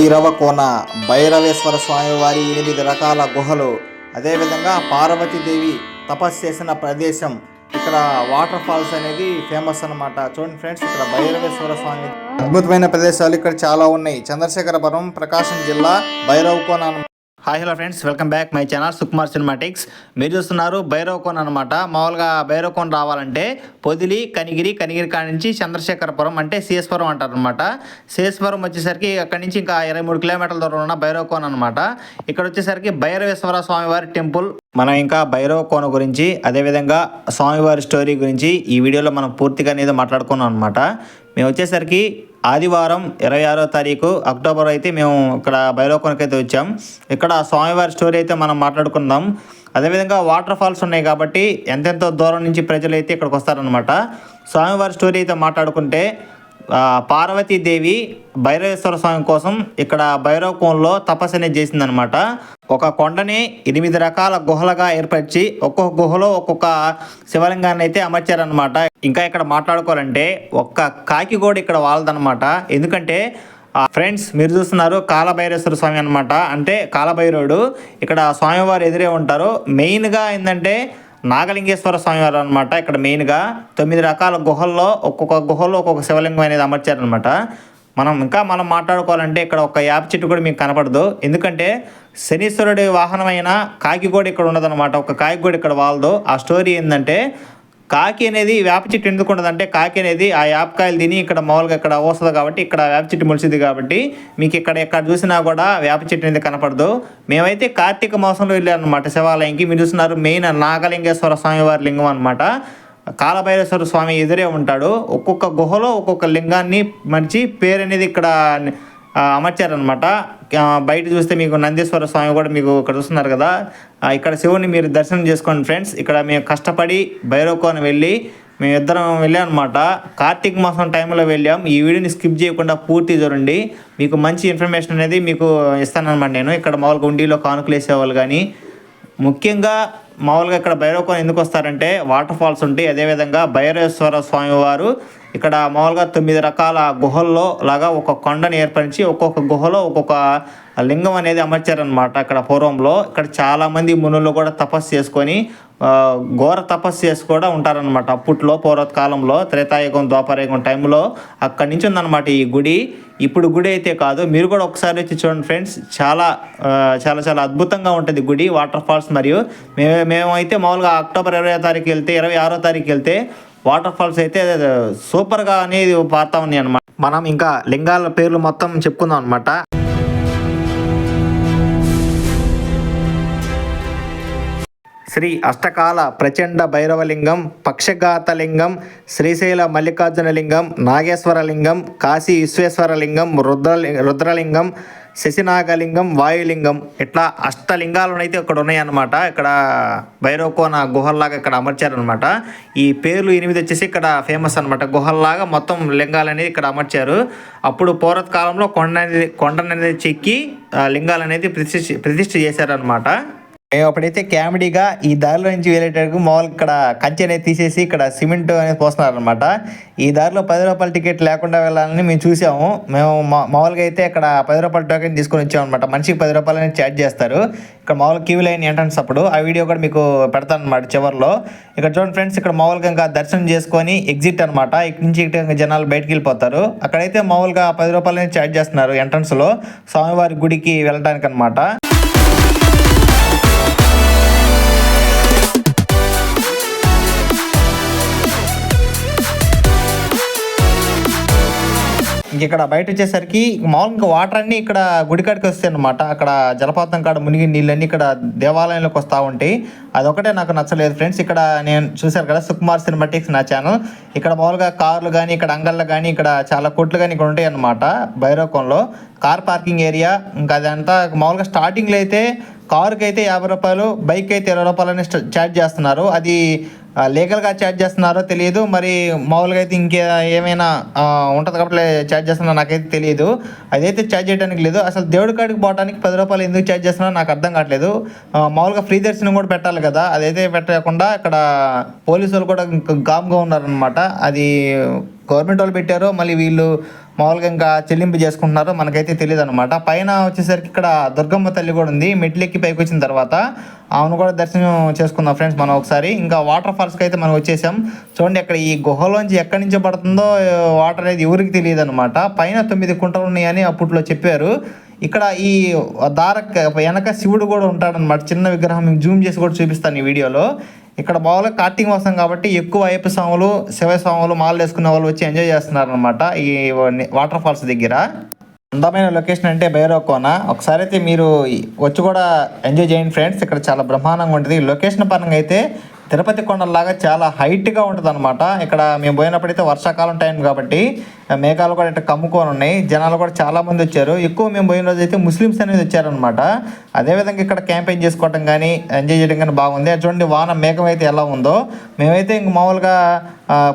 భైరవ కోన భైరవేశ్వర స్వామి వారి ఎనిమిది రకాల గుహలు. అదేవిధంగా పార్వతీదేవి తపస్సు చేసిన ప్రదేశం. ఇక్కడ వాటర్ ఫాల్స్ అనేది ఫేమస్ అన్నమాట. చూడండి ఫ్రెండ్స్ ఇక్కడ భైరవేశ్వర స్వామి. అద్భుతమైన ప్రదేశాలు ఇక్కడ చాలా ఉన్నాయి. చంద్రశేఖరపురం ప్రకాశం జిల్లా Bhairava Kona hi hello friends welcome back my channel Sukumar cinematics మీరు చూస్తున్నారు భైరవకోన్ అనమాట మామూలుగా భైరవకోన్ రావాలంటే పొదిలి కనిగిరి కనిగిరి కాడ నుంచి చంద్రశేఖరపురం అంటే సిఎస్పురం అంటారు అనమాట సిఎస్పురం వచ్చేసరికి అక్కడి నుంచి ఇంకా ఇరవై మూడు కిలోమీటర్ల దూరం ఉన్న భైరవకోన్ అనమాట ఇక్కడ వచ్చేసరికి భైరవేశ్వర స్వామివారి టెంపుల్. మనం ఇంకా భైరవకోన గురించి అదేవిధంగా స్వామివారి స్టోరీ గురించి ఈ వీడియోలో మనం పూర్తిగా అనేది మాట్లాడుకున్నాం అనమాట మేము వచ్చేసరికి ఆదివారం ఇరవై ఆరో తారీఖు అక్టోబర్ అయితే మేము ఇక్కడ భైరవకోనకి అయితే వచ్చాం. ఇక్కడ స్వామివారి స్టోరీ అయితే మనం మాట్లాడుకుందాం. అదేవిధంగా వాటర్ ఫాల్స్ ఉన్నాయి కాబట్టి ఎంతెంతో దూరం నుంచి ప్రజలు అయితే ఇక్కడికి వస్తారనమాట స్వామివారి స్టోరీ అయితే మాట్లాడుకుంటే పార్వతీదేవి భైరవేశ్వర స్వామి కోసం ఇక్కడ భైరవకోన్లో తపస్సు తపస్సుని చేసిందనమాట ఒక కొండని ఎనిమిది రకాల గుహలుగా ఏర్పరిచి ఒక్కొక్క గుహలో ఒక్కొక్క శివలింగాన్ని అయితే అమర్చారనమాట ఇంకా ఇక్కడ మాట్లాడుకోవాలంటే ఒక్క కాకి కూడా ఇక్కడ వాళ్ళదనమాట ఎందుకంటే ఫ్రెండ్స్ మీరు చూస్తున్నారు కాలభైరేశ్వర స్వామి అనమాట అంటే కాలభైరవుడు ఇక్కడ స్వామివారు ఎదురే ఉంటారు. మెయిన్గా ఏంటంటే నాగలింగేశ్వర స్వామివారు అనమాట ఇక్కడ మెయిన్గా తొమ్మిది రకాల గుహల్లో ఒక్కొక్క గుహలో ఒక్కొక్క శివలింగం అనేది అమర్చారనమాట మనం ఇంకా మనం మాట్లాడుకోవాలంటే ఇక్కడ ఒక యాప చెట్టు కూడా మీకు కనపడదు. ఎందుకంటే శనీశ్వరుడి వాహనమైన కాకి కూడా ఇక్కడ ఉండదన్నమాట. ఒక కాకి కూడా ఇక్కడ వాళ్ళదు ఆ స్టోరీ ఏంటంటే కాకి అనేది వేప చెట్టు ఎందుకు ఉండదంటే కాకి అనేది ఆ యాపకాయలు తిని ఇక్కడ మామూలుగా ఇక్కడ వస్తుంది కాబట్టి ఇక్కడ వేప చెట్టు మొలిసింది కాబట్టి మీకు ఇక్కడ ఎక్కడ చూసినా కూడా వేప చెట్టు అనేది కనపడదు. మేమైతే కార్తీక మాసంలో వెళ్ళాను అనమాట శివాలయంకి. మీరు చూస్తున్నారు మెయిన్ నాగలింగేశ్వర స్వామివారి లింగం అనమాట కాలభైరేశ్వర స్వామి ఎదురే ఉంటాడు. ఒక్కొక్క గుహలో ఒక్కొక్క లింగాన్ని మరిచి పేరు అనేది ఇక్కడ అమర్చారనమాట బయట చూస్తే మీకు నందీశ్వర స్వామి కూడా మీకు ఇక్కడ చూస్తున్నారు కదా. ఇక్కడ శివుని మీరు దర్శనం చేసుకోండి ఫ్రెండ్స్. ఇక్కడ మేము కష్టపడి భైరవకోన వెళ్ళి మేము ఇద్దరం వెళ్ళాం అనమాట కార్తీక మాసం టైంలో వెళ్ళాం. ఈ వీడియోని స్కిప్ చేయకుండా పూర్తి చూడండి. మీకు మంచి ఇన్ఫర్మేషన్ అనేది మీకు ఇస్తానమాట నేను. ఇక్కడ మామూలుగా ఉండిలో కానుకలు వేసేవాళ్ళు కానీ ముఖ్యంగా మామూలుగా ఇక్కడ భైరవకోన ఎందుకు వస్తారంటే వాటర్ ఫాల్స్ ఉంటాయి. అదేవిధంగా భైరవేశ్వర స్వామి వారు ఇక్కడ మామూలుగా తొమ్మిది రకాల గుహల్లో లాగా ఒక కొండను ఏర్పరిచి ఒక్కొక్క గుహలో ఒక్కొక్క లింగం అనేది అమర్చారనమాట అక్కడ పూర్వంలో. ఇక్కడ చాలామంది మునులు కూడా తపస్సు చేసుకొని ఘోర తపస్సు చేసి కూడా ఉంటారనమాట అప్పట్లో పూర్వకాలంలో త్రేతాయుగం ద్వాపరయుగం టైంలో అక్కడి నుంచి ఉందన్నమాట ఈ గుడి. ఇప్పుడు గుడి అయితే కాదు మీరు కూడా ఒకసారి వచ్చి చూడండి ఫ్రెండ్స్. చాలా చాలా చాలా అద్భుతంగా ఉంటుంది గుడి వాటర్ ఫాల్స్ మరియు మేము మేమైతే మామూలుగా అక్టోబర్ ఇరవై తారీఖు వెళ్తే ఇరవై ఆరో తారీఖు వెళ్తే వాటర్ ఫాల్స్ అయితే సూపర్గా అనేది పారుతా ఉన్నాయి అనమాట మనం ఇంకా లింగాల పేర్లు మొత్తం చెప్పుకుందాం అనమాట శ్రీ అష్టకాల ప్రచండ భైరవలింగం పక్షఘాతలింగం శ్రీశైల మల్లికార్జునలింగం నాగేశ్వరలింగం కాశీ విశ్వేశ్వరలింగం రుద్రలి రుద్రలింగం శశినాగలింగం వాయులింగం. ఇట్లా అష్టలింగాలు అయితే ఇక్కడ ఉన్నాయన్నమాట. ఇక్కడ భైరవకోన గుహల్లాగా ఇక్కడ అమర్చారనమాట ఈ పేర్లు ఎనిమిది వచ్చేసి ఇక్కడ ఫేమస్ అనమాట గుహల్లాగా మొత్తం లింగాలు అనేది ఇక్కడ అమర్చారు. అప్పుడు పూర్వకాలంలో కొండ అనేది కొండననేది చెక్కి లింగాలు అనేది ప్రతిష్ఠ ప్రతిష్ఠ చేశారనమాట మేము అప్పుడైతే కామెడీగా ఈ దారిలో నుంచి వెళ్ళేటప్పుడు మామూలు ఇక్కడ కంచె అనేది తీసేసి ఇక్కడ సిమెంట్ అనేది పోస్తున్నారు అనమాట ఈ దారిలో పది రూపాయల టికెట్ లేకుండా వెళ్ళాలని మేము చూసాము. మేము మా- మామూలుగా అయితే ఇక్కడ పది రూపాయల టోకెన్ తీసుకొని వచ్చాము అనమాట మనిషికి పది రూపాయలు అనేది ఛార్జ్ చేస్తారు. ఇక్కడ మామూలు క్యూ లైన్ ఎంట్రన్స్ అప్పుడు ఆ వీడియో కూడా మీకు పెడతాను అనమాట చివరిలో. ఇక్కడ చూడండి ఫ్రెండ్స్ ఇక్కడ మామూలుగా ఇంకా దర్శనం చేసుకొని ఎగ్జిట్ అనమాట ఇక్కడి నుంచి ఇక్కడ జనాలు బయటికి వెళ్ళిపోతారు. అక్కడైతే మామూలుగా పది రూపాయలు అనేది ఛార్జ్ చేస్తున్నారు ఎంట్రన్స్లో స్వామివారి గుడికి వెళ్ళడానికి అనమాట ఇక్కడ బయట వచ్చేసరికి మామూలుగా వాటర్ అన్ని ఇక్కడ గుడికాడికి వస్తాయి అనమాట అక్కడ జలపాతం కాడ మునిగి నీళ్ళన్నీ ఇక్కడ దేవాలయంలోకి వస్తూ ఉంటాయి. అదొకటే నాకు నచ్చలేదు ఫ్రెండ్స్. ఇక్కడ నేను చూశారు కదా సుకుమార్ సినిమాటిక్స్ నా ఛానల్. ఇక్కడ మామూలుగా కార్లు కానీ ఇక్కడ అంగళ్ళు కానీ ఇక్కడ చాలా కోట్లు కానీ ఇక్కడ ఉంటాయి అనమాట భైరవకంలో కార్ పార్కింగ్ ఏరియా ఇంకా అదంతా మామూలుగా స్టార్టింగ్లో అయితే కారుకి అయితే యాభై రూపాయలు బైక్ అయితే ఇరవై రూపాయలు అని ఛార్జ్ చేస్తున్నారు. అది లీగల్గా ఛార్జ్ చేస్తున్నారో తెలియదు. మరి మామూలుగా అయితే ఇంకే ఏమైనా ఉంటుంది కాబట్టి ఛార్జ్ చేస్తున్నారో నాకైతే తెలియదు. అదైతే ఛార్జ్ చేయడానికి లేదు. అసలు దేవుడి కాడికి పోవడానికి పది రూపాయలు ఎందుకు ఛార్జ్ చేస్తున్నారో నాకు అర్థం కావట్లేదు. మామూలుగా ఫ్రీ దర్శనం కూడా పెట్టాలి కదా. అదైతే పెట్టకుండా ఇక్కడ పోలీసు వాళ్ళు కూడా గామ్గా ఉన్నారనమాట అది గవర్నమెంట్ వాళ్ళు పెట్టారో. మళ్ళీ వీళ్ళు మామూలుగా ఇంకా చెల్లింపు చేసుకుంటున్నారు మనకైతే తెలియదు అనమాట పైన వచ్చేసరికి ఇక్కడ దుర్గమ్మ తల్లి కూడా ఉంది. మెట్లెక్కి పైకి వచ్చిన తర్వాత ఆమెను కూడా దర్శనం చేసుకుందాం ఫ్రెండ్స్ మనం ఒకసారి. ఇంకా వాటర్ ఫాల్స్కి అయితే మనం వచ్చేసాం. చూడండి అక్కడ ఈ గుహలోంచి ఎక్కడి నుంచి పడుతుందో వాటర్ అనేది ఎవరికి తెలియదు అనమాట పైన తొమ్మిది కుంటలు ఉన్నాయని అప్పట్లో చెప్పారు. ఇక్కడ ఈ దార వెనక శివుడు కూడా ఉంటాడనమాట చిన్న విగ్రహం జూమ్ చేసి కూడా చూపిస్తాను ఈ వీడియోలో. ఇక్కడ బాగా కార్తీక మాసం కాబట్టి ఎక్కువ అయ్యప్ప స్వాములు శివ స్వాములు మాలలు వేసుకున్న వాళ్ళు వచ్చి ఎంజాయ్ చేస్తున్నారు అనమాట ఈ వాటర్ ఫాల్స్ దగ్గర. అందమైన లొకేషన్ అంటే భైరవ కోన ఒకసారి అయితే మీరు వచ్చి కూడా ఎంజాయ్ చేయండి ఫ్రెండ్స్ ఇక్కడ చాలా బ్రహ్మాండంగా ఉంటుంది. లొకేషన్ పరంగా అయితే తిరుపతి కొండలాగా చాలా హైట్గా ఉంటుంది అనమాట ఇక్కడ మేము పోయినప్పుడైతే వర్షాకాలం టైం కాబట్టి మేఘాలు కూడా ఇట్లా కమ్ముకొని ఉన్నాయి. జనాలు కూడా చాలా మంది వచ్చారు. ఎక్కువ మేము పోయిన రోజు అయితే ముస్లిమ్స్ అనేది వచ్చారనమాట అదేవిధంగా ఇక్కడ క్యాంపెయిన్ చేసుకోవడం కానీ ఎంజాయ్ చేయడం కానీ బాగుంది. చూడండి వాన మేఘం అయితే ఎలా ఉందో. మేమైతే ఇంక మామూలుగా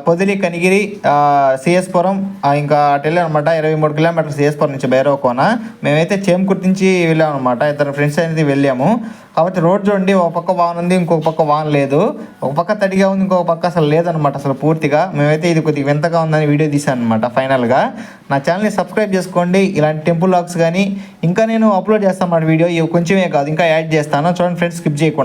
పొదిలి కనిగిరి సిఎస్పురం ఇంకా అటు వెళ్ళాం అనమాట ఇరవై మూడు కిలోమీటర్స్ సిఎస్పురం నుంచి భైరవ కోన మేమైతే చేమకుర్తి నుంచి వెళ్ళాం అనమాట ఇద్దరు ఫ్రెండ్స్ అనేది వెళ్ళాము. కాబట్టి రోడ్ చూడండి ఒక పక్క వాన్ ఉంది ఇంకొక పక్క వాన్ లేదు. ఒక పక్క తడిగా ఉంది ఇంకొక పక్క అసలు లేదనమాట అసలు పూర్తిగా. మేమైతే ఇది కొద్దిగా వింతగా ఉందని వీడియో తీసాను అనమాట ఫైనల్గా నా ఛానల్ని సబ్స్క్రైబ్ చేసుకోండి. ఇలాంటి టెంపుల్ లాక్స్ కానీ ఇంకా నేను అప్లోడ్ చేస్తాను అన్నమాట వీడియో. ఇవి కొంచెమే కాదు ఇంకా యాడ్ చేస్తాను. చూడండి ఫ్రెండ్స్ స్కిప్ చేయకుండా.